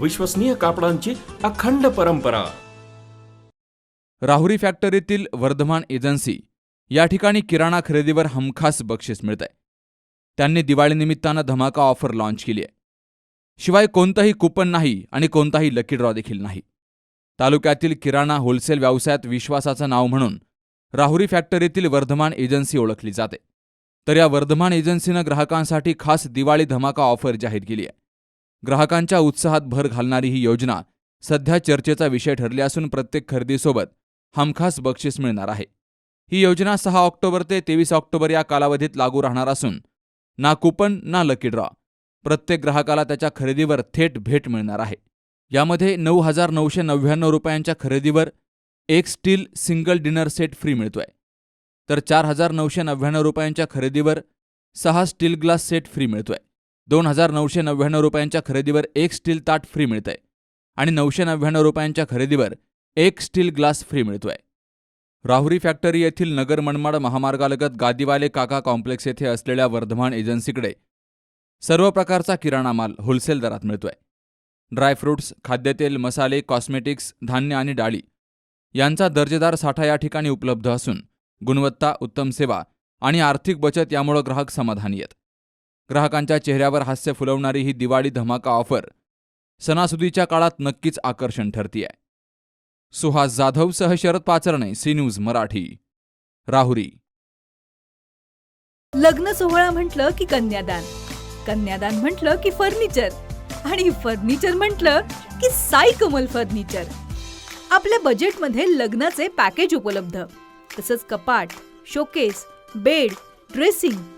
विश्वसनीय कापडांची अखंड परंपरा. राहुरी फॅक्टरीतील वर्धमान एजन्सी या ठिकाणी किराणा खरेदीवर हमखास बक्षीस मिळत आहे त्यांनी दिवाळीनिमित्तानं धमाका ऑफर लॉन्च केली आहे. शिवाय कोणतंही कुपन नाही आणि कोणताही लकी ड्रॉ देखील नाही. तालुक्यातील किराणा होलसेल व्यवसायात विश्वासाचं नाव म्हणून राहुरी फॅक्टरीतील वर्धमान एजन्सी ओळखली जाते. तर या वर्धमान एजन्सीनं ग्राहकांसाठी खास दिवाळी धमाका ऑफर जाहीर केली आहे. ग्राहकांच्या उत्साहात भर घालणारी ही योजना सध्या चर्चेचा विषय ठरली असून प्रत्येक खरेदीसोबत हमखास बक्षीस मिळणार आहे. ही योजना सहा ऑक्टोबर ते तेवीस ऑक्टोबर या कालावधीत लागू राहणार असून ना कुपन ना लकी ड्रॉ प्रत्येक ग्राहकाला त्याच्या खरेदीवर थेट भेट मिळणार आहे. यामध्ये नऊ हजार नऊशे नव्याण्णव रुपयांच्या खरेदीवर एक steel single dinner set free मिळतोय. तर चार हजार नऊशे नव्याण्णव रुपयांच्या खरेदीवर सहा स्टील ग्लास सेट फ्री मिळतोय. दोन हजार नऊशे नव्याण्णव रुपयांच्या खरेदीवर एक स्टील ताट फ्री मिळतंय. आणि नऊशे नव्याण्णव रुपयांच्या खरेदीवर एक स्टील ग्लास फ्री मिळतोय. राहुरी फॅक्टरी येथील नगर मनमाड महामार्गालगत गादीवाले काका कॉम्प्लेक्स येथे असलेल्या वर्धमान एजन्सीकडे सर्व प्रकारचा किराणा माल होलसेल दरात मिळतोय. ड्रायफ्रुट्स खाद्यतेल मसाले कॉस्मेटिक्स धान्य आणि डाळी यांचा दर्जेदार साठा या ठिकाणी उपलब्ध असून गुणवत्ता उत्तम सेवा आणि आर्थिक बचत यामुळे ग्राहक समाधानी आहेत. ग्राहकांच्या चेहऱ्यावर हास्य फुलवणारी ही दिवाळी धमाका ऑफर सणासुदीच्या काळात नक्कीच आकर्षण ठरतीये. सुहास जाधव सह शरद पाचरणे सी न्यूज मराठी राहुरी. लग्न सोहळा म्हटलं की कन्यादान कन्यादान म्हटलं की फर्निचर आणि फर्निचर म्हटलं की साई कमल फर्निचर. आपल्या बजेटमध्ये लग्नाचे पॅकेज उपलब्ध तसंच कपाट showcase bed dressing